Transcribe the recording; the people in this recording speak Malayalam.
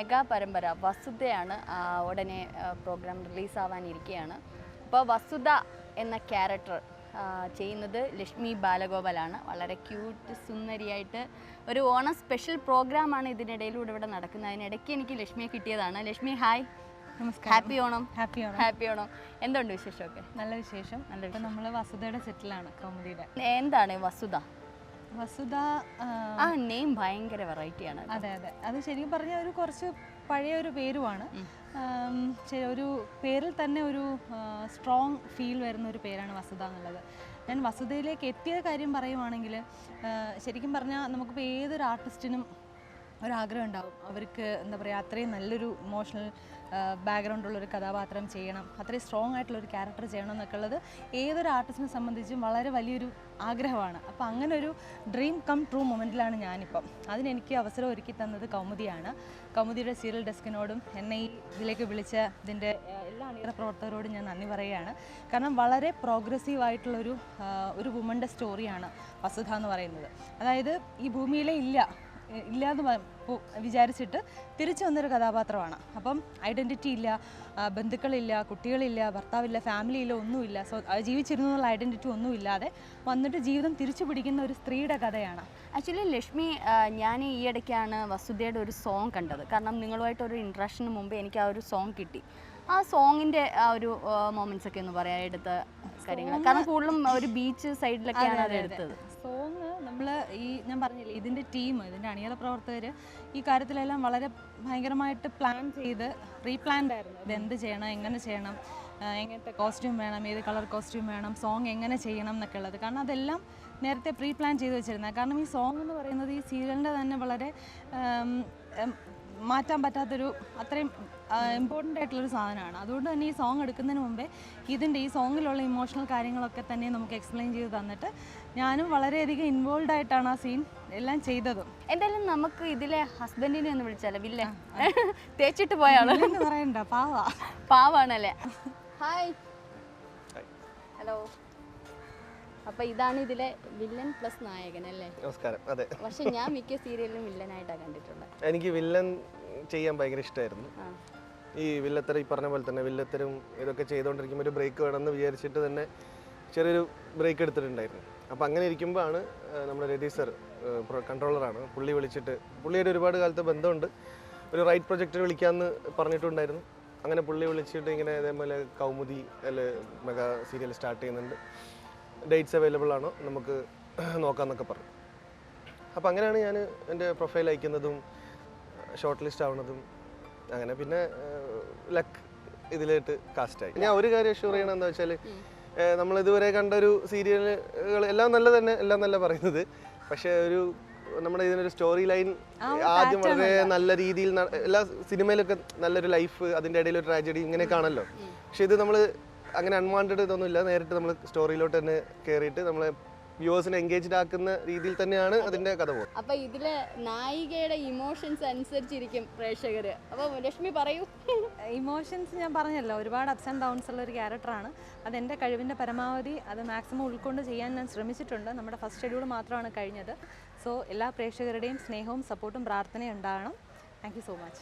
മെഗാ പരമ്പര വസുധയാണ് ഉടനെ പ്രോഗ്രാം റിലീസാവാനിരിക്കുകയാണ് അപ്പോൾ വസുധ എന്ന ക്യാരക്ടർ ചെയ്യുന്നത് ലക്ഷ്മി ബാലഗോപാലാണ്. വളരെ ക്യൂട്ട് സുന്ദരിയായിട്ട് ഒരു ഓണം സ്പെഷ്യൽ പ്രോഗ്രാമാണ് ഇതിനിടയിലൂടെ ഇവിടെ നടക്കുന്നത്. അതിനിടയ്ക്ക് എനിക്ക് ലക്ഷ്മിയെ കിട്ടിയതാണ്. Lakshmi hi. Happy Onam. Happy Onam. Happy Onam. എന്തുണ്ട് വിശേഷമൊക്കെ? നല്ല വിശേഷം. നമ്മൾ വസുധയുടെ സെറ്റിലാണ് കോമഡിയുടെ എന്താണ് വസുധ? വസുധ ആ, നെയിം ഭയങ്കര വെറൈറ്റിയാണ് അതെ അതെ. അത് ശരിക്കും പറഞ്ഞ ഒരു കുറച്ച് പഴയ ഒരു പേരുമാണ് ഒരു പേരിൽ തന്നെ ഒരു സ്ട്രോങ് ഫീൽ വരുന്ന ഒരു പേരാണ് വസുധ എന്നുള്ളത്. ഞാൻ വസുധയിലേക്ക് എത്തിയ കാര്യം പറയുവാണെങ്കിൽ ശരിക്കും പറഞ്ഞാൽ നമുക്കിപ്പോൾ ഏതൊരു ആർട്ടിസ്റ്റിനും ഒരാഗ്രഹം ഉണ്ടാവും. അവർക്ക് എന്താ പറയുക അത്രയും നല്ലൊരു ഇമോഷണൽ ബാക്ക്ഗ്രൗണ്ട് ഉള്ളൊരു കഥാപാത്രം ചെയ്യണം. അത്രയും സ്ട്രോങ് ആയിട്ടുള്ള ഒരു ക്യാരക്ടർ ചെയ്യണം എന്നൊക്കെ ഉള്ളത് ഏതൊരു ആർട്ടിസ്റ്റിനെ സംബന്ധിച്ചും വളരെ വലിയൊരു ആഗ്രഹമാണ്. അപ്പോൾ അങ്ങനെ ഒരു ഡ്രീം കം ട്രൂ മൊമെന്റിലാണ് ഞാനിപ്പം. അതിനെനിക്ക് അവസരം ഒരുക്കി തന്നത് കൗമുദിയാണ്. കൗമുദിയുടെ സീരിയൽ ഡെസ്കിനോടും എന്നെ ഈ ഇതിലേക്ക് വിളിച്ച ഇതിന്റെ എല്ലാ അണിയറ പ്രവർത്തകരോടും ഞാൻ നന്ദി പറയുകയാണ്. കാരണം വളരെ പ്രോഗ്രസീവ് ആയിട്ടുള്ളൊരു ആഹ്, ഒരു വുമന്റെ സ്റ്റോറിയാണ് വസുധ എന്ന് പറയുന്നത്. അതായത് ഈ ഭൂമിയിലെ ഇല്ല. ഇല്ലാന്ന് വിചാരിച്ചിട്ട് തിരിച്ചു വന്നൊരു കഥാപാത്രമാണ്. അപ്പം ഐഡന്റിറ്റി ഇല്ല ബന്ധുക്കളില്ല കുട്ടികളില്ല ഭർത്താവില്ല ഫാമിലിയില്ല ഒന്നുമില്ല. സോ ജീവിച്ചിരുന്നു എന്നുള്ള ഐഡന്റിറ്റി ഒന്നുമില്ലാതെ വന്നിട്ട് ജീവിതം തിരിച്ചു പിടിക്കുന്ന ഒരു സ്ത്രീയുടെ കഥയാണ്. ആക്ച്വലി ലക്ഷ്മി ഞാൻ ഈ ഇടയ്ക്കാണ് ഒരു സോങ് കണ്ടത്. കാരണം നിങ്ങളുമായിട്ടൊരു ഇൻട്രാക്ഷന് മുമ്പ് എനിക്ക് ആ ഒരു സോങ് കിട്ടി. ആ സോങ്ങിന്റെ ആ ഒരു മൊമെന്റ്സ് ഒക്കെ ഒന്ന് പറയാം എടുത്ത കാര്യങ്ങൾ കാരണം കൂടുതലും ഒരു ബീച്ച് സൈഡിലൊക്കെയാണ് അത് എടുത്തത്. സോങ് നമ്മൾ ഈ ഞാൻ പറഞ്ഞില്ലേ ഇതിന്റെ ടീം ഇതിന്റെ അണിയറ പ്രവർത്തകർ ഈ കാര്യത്തിലെല്ലാം വളരെ ഭയങ്കരമായിട്ട് പ്ലാൻ ചെയ്ത് റീപ്ലാൻഡ് ആയിരുന്നു. ഇത് എന്ത് ചെയ്യണം എങ്ങനെ ചെയ്യണം എങ്ങനത്തെ കോസ്റ്റ്യൂം വേണം ഏത് കളർ കോസ്റ്റ്യൂം വേണം സോങ് എങ്ങനെ ചെയ്യണം എന്നൊക്കെ ഉള്ളത് കാരണം അതെല്ലാം നേരത്തെ പ്രീ പ്ലാൻ ചെയ്ത് വെച്ചിരുന്നത് കാരണം ഈ സോങ് എന്ന് പറയുന്നത് ഈ സീരിയലിന്റെ തന്നെ വളരെ മാറ്റാൻ പറ്റാത്തൊരു അത്രയും ഇമ്പോർട്ടന്റ് ആയിട്ടുള്ളൊരു സാധനമാണ്. അതുകൊണ്ട് തന്നെ ഈ സോങ് എടുക്കുന്നതിന് മുമ്പേ ഇതിന്റെ ഈ സോങ്ങിലുള്ള ഇമോഷണൽ കാര്യങ്ങളൊക്കെ തന്നെ നമുക്ക് എക്സ്പ്ലെയിൻ ചെയ്ത് തന്നിട്ട് ഞാനും വളരെയധികം ഇൻവോൾവ് ആയിട്ടാണ് ആ സീൻ എല്ലാം ചെയ്തതും. എന്തായാലും നമുക്ക് ഇതിലെ ഹസ്ബൻഡിനെ ഒന്ന് വിളിച്ചാലോ? ഇല്ല തേച്ചിട്ട് പോയാളോ എന്ന് പറയണ്ട പാവാ. പാവാണല്ലേ? ഹായ് ഹലോ അപ്പൊ ഇതാണ് ഇതിലെ വില്ലൻ പ്ലസ് നായകൻ അല്ലേ? നമസ്കാരം. അതെ. പക്ഷെ ഞാൻ മിക്ക സീരിയലിലും വില്ലനായിട്ടാണ് കണ്ടിട്ടുള്ളത്. എനിക്ക് വില്ലൻ ചെയ്യാൻ ഭയങ്കര ഇഷ്ടമായിരുന്നു ഈ വില്ലത്തര ഈ പറഞ്ഞ പോലെ തന്നെ വില്ലത്തരും ഇതൊക്കെ ചെയ്തുകൊണ്ടിരിക്കുമ്പോൾ ഒരു ബ്രേക്ക് വേണമെന്ന് വിചാരിച്ചിട്ട് തന്നെ ചെറിയൊരു ബ്രേക്ക് എടുത്തിട്ടുണ്ടായിരുന്നു. അപ്പോൾ അങ്ങനെ ഇരിക്കുമ്പോഴാണ് ആണ് നമ്മുടെ രതീഷ് സർ കൺട്രോളറാണ് പുള്ളി വിളിച്ചിട്ട് പുള്ളിയുടെ ഒരുപാട് കാലത്തെ ബന്ധമുണ്ട്. ഒരു റൈറ്റ് പ്രൊജക്റ്റ് വിളിക്കാമെന്ന് പറഞ്ഞിട്ടുണ്ടായിരുന്നു. അങ്ങനെ പുള്ളി വിളിച്ചിട്ട് ഇങ്ങനെ ഇതേപോലെ കൗമുദി അല്ലെ മെഗാ സീരിയൽ സ്റ്റാർട്ട് ചെയ്യുന്നുണ്ട്. ഡേറ്റ്സ് അവൈലബിൾ ആണ്? നമുക്ക് നോക്കാമെന്നൊക്കെ പറഞ്ഞു. അപ്പോൾ അങ്ങനെയാണ് ഞാൻ എന്റെ പ്രൊഫൈൽ അയക്കുന്നതും ഷോർട്ട് ലിസ്റ്റ് ആവുന്നതും അങ്ങനെ പിന്നെ ലക്ക് ഇതിലായിട്ട് കാസ്റ്റായി ഞാൻ ഒരു കാര്യം ഷുവർ എന്താ വെച്ചാൽ നമ്മൾ ഇതുവരെ കണ്ട ഒരു സീരിയലുകൾ എല്ലാം നല്ല തന്നെ എല്ലാം നല്ല പറയുന്നത്. പക്ഷേ ഒരു നമ്മുടെ ഇതിനൊരു സ്റ്റോറി ലൈൻ ആദ്യം വളരെ നല്ല രീതിയിൽ എല്ലാ സിനിമയിലൊക്കെ നല്ലൊരു ലൈഫ് അതിന്റെ ഇടയിൽ ഒരു ട്രാജഡി ഇങ്ങനെ കാണല്ലോ പക്ഷെ ഇത് നമ്മൾ അങ്ങനെ അൺവാണ്ടഡ് ഇതൊന്നും ഇല്ല. നേരിട്ട് നമ്മൾ സ്റ്റോറിയിലോട്ട് തന്നെ കയറിയിട്ട് നമ്മൾ വ്യൂവേഴ്സിനെ എൻഗേജ്ഡ് ആക്കുന്ന രീതിയിൽ തന്നെയാണ് അതിന്റെ കഥ പോകുന്നത്. അപ്പൊ ഇതിലെ നായികയുടെ ഇമോഷൻസ് അനുസരിച്ചിരിക്കും പ്രേക്ഷകര്. അപ്പൊ ലക്ഷ്മി പറയൂ. ഇമോഷൻസ് ഞാൻ പറഞ്ഞല്ലോ ഒരുപാട് അപ്സ് ആൻഡ് ഡൗൺസ് ഉള്ള ഒരു ക്യാരക്ടറാണ് അത് എന്റെ കഴിവിന്റെ പരമാവധി അത് മാക്സിമം ഉൾക്കൊണ്ട് ചെയ്യാൻ ഞാൻ ശ്രമിച്ചിട്ടുണ്ട്. നമ്മുടെ ഫസ്റ്റ് ഷെഡ്യൂൾ മാത്രമാണ് കഴിഞ്ഞത്. സോ എല്ലാ പ്രേക്ഷകരുടെയും സ്നേഹവും സപ്പോർട്ടും പ്രാർത്ഥനയും ഉണ്ടാകണം. Thank so much